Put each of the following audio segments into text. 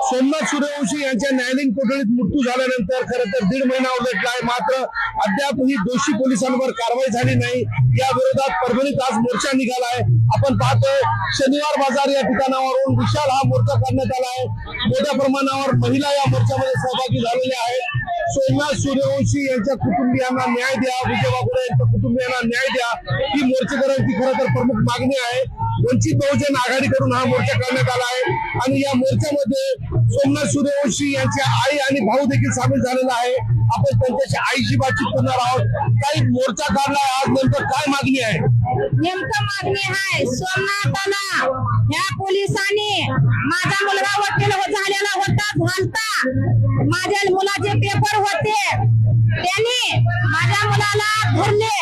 सोमनाथ सूर्यवंशी यांच्या न्यायालयीन कोठडीत मृत्यू झाल्यानंतर खरं तर दीड महिना उलटला आहे मात्र अद्यापही दोषी पोलिसांवर कारवाई झाली नाही. या विरोधात परभणीत आज मोर्चा निघाला आहे आपण पाहतोय शनिवार बाजार या ठिकाणावरून विशाल हा मोर्चा काढण्यात आला आहे. मोठ्या प्रमाणावर महिला या मोर्चामध्ये सहभागी झालेल्या आहेत. सोमनाथ सूर्यवंशी यांच्या कुटुंबियांना न्याय द्या. विजय वाघोडे यांच्या कुटुंबियांना न्याय द्या. ही मोर्चेकरांची खरं तर प्रमुख मागणी आहे. वंचित बहुजन आघाडीकडून हा मोर्चा काढण्यात आला आहे. आणि या मोर्चामध्ये सोमनाथ सूर्यवंशी यांच्या आई आणि भाऊ देखील सामील झालेला आहे. आपण त्यांच्याशी आईशी बातचीत करणार आहोत. काही मोर्चा काढला आज नंतर काय मागणी आहे? नेमकं मागणी आहे सोमनाथाला ह्या पोलिसांनी माझा मुलगा वकील हो- झालेला होता झालता माझ्या मुलाचे पेपर होते. त्यांनी माझ्या मुलाला धरले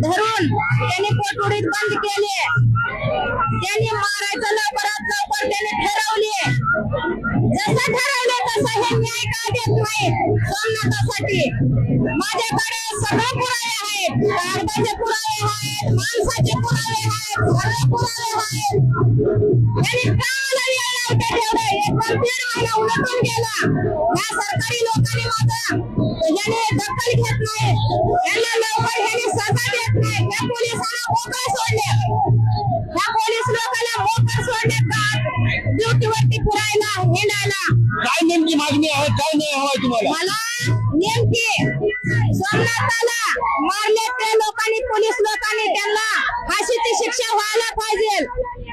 धरून त्यांनी कोठडीत बंद केले. त्यांनी मारायचं लवकरात लवकर त्यांनी ठरवले जसं ठरवले तसं हे न्याय का देत नाही? सोमनाथासाठी माझ्याकडे सगळे पुरावे आहेत. कागदाचे पुरावे आहेत माणसाचे पुरावे आहेत सगळे पुरावे आहेत. त्यांनी का मला न्याय नव्हता ठेवला? एक पण गेला या सरकारी लोकांनी मात्र याने दखल घेत नाही. यांना लवकर ह्याने सजा देत नाही. त्या पोलिसांना मोकळ सोडले. त्या पोलीस लोकांना मोकळ सोडले का? ड्युटीवरती पुरायला हिंडायला. काय नेमकी मागणी आहे? काय नाही हवाय तुम्हाला? मला नेमकी सोमनाथाला मारले त्या लोकांनी पोलीस लोकांनी त्यांना फाशीची शिक्षा व्हायला पाहिजे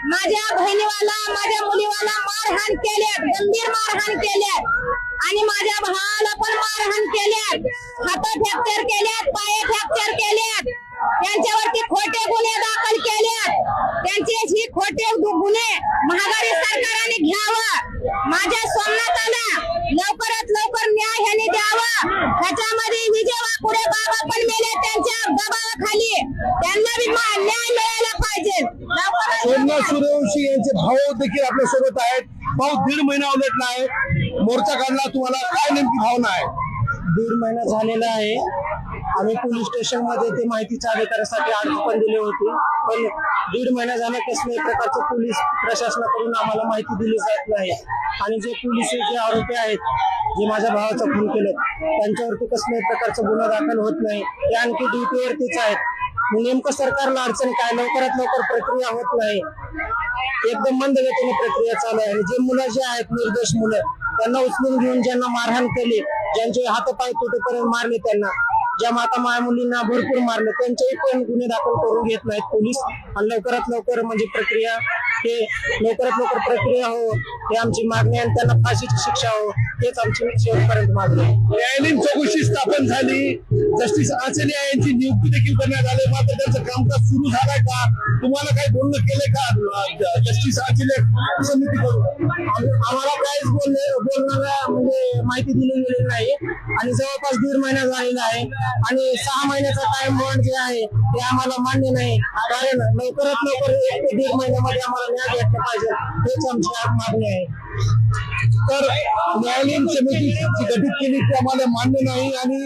माझ्या बहिणीवाला माझ्या मुलीवाला केले गंभीर मारहाण केले आणि माझ्या भावाला पण मारहाण केल्यात. हात फ्रॅक्चर केल्यात पाय फ्रॅक्चर केल्यात. त्यांच्यावरती खोटे गुन्हे दाखल केल्यात. त्यांचे ही खोटे गुन्हे महागारी सरकारने घ्यावं. माझ्या सोमनाथाला लवकरात लवकर न्याय ह्याने द्यावा. त्याच्यामध्ये विजय वाकुडे बाबा पण मेले त्यांच्या दबावाखाली. त्यांना बी न्याय मिळायला पाहिजे. सोमनाथ सूर्यवंशी यांचे भाऊ देखील आपल्यासोबत आहेत. भाऊ दीड महिना उलटला आहे मोर्चा काढला तुम्हाला काय नेमकी भावना आहे? दीड महिना झालेला आहे. आम्ही पोलीस स्टेशनमध्ये ते माहितीच्या अधिकारासाठी अर्ज पण दिले होते. पण दीड महिना झाला कसल्याही प्रकारचं पोलीस प्रशासनाकडून आम्हाला माहिती दिली जात नाही. आणि जे पोलीस जे आरोपी आहेत जे माझ्या भावाचा खून केलं त्यांच्यावरती कसल्याही प्रकारचा गुन्हा दाखल होत नाही. ते आणखी ड्युटीवरतीच आहेत. नेमकं सरकारला अडचण काय? लवकरात लवकर प्रक्रिया होत नाही. एकदम मंद गतीने प्रक्रिया चालू आहे. आणि जे मुलं जे आहेत निर्दोष मुलं त्यांना उचलून घेऊन ज्यांना मारहाण केली ज्यांचे हातपाय तुटेपर्यंत मारले त्यांना ज्या माता माया मुलींना भरपूर मारले त्यांचेही पण गुन्हे दाखल करून घेत नाहीत पोलीस. आणि लवकरात लवकर म्हणजे प्रक्रिया हे लवकरात लवकर प्रक्रिया हो हे आमची मागणी आणि त्यांना फाशीची शिक्षा हो हेच आमची शेवटपर्यंत मागणी आहे. न्यायालयीन चौकशी स्थापन झाली. जस्टिस आचलिया यांची नियुक्ती देखील करण्यात आली. मात्र त्यांचं कामकाज सुरू झालंय का? तुम्हाला काही बोलणं केलंय का? जस्टिस आचलिया आम्हाला काहीच बोलले बोलणारा म्हणजे माहिती दिली गेलेली नाही. आणि जवळपास दीड महिना झालेला आहे. आणि सहा महिन्याचा टाइम बॉन्ड जे आहे ते आम्हाला मान्य नाही. कारण लवकरात लवकर एक ते दीड महिन्यामध्ये आम्हाला न्याय भेटला पाहिजे हेच आमची आज मागणी आहे तर न्यायालयीन समिती गठीत केली ती आम्हाला मान्य नाही आणि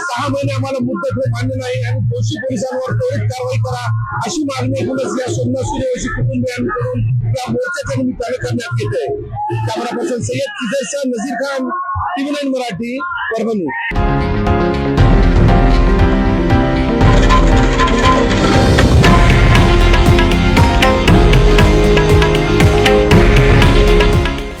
सहा महिने आम्हाला मुद्दत हे मान्य नाही आणि दोषी पोलिसांवर त्वरित कारवाई करा अशी मागणी एकूणच या सोमनाथ सूर्यवंशी कुटुंबियांकडून या मोर्चाच्या निमित्ताने करण्यात येत. आहे camera person Sayyad Kijar Nazir Khan TV nine Marathi Parbhani.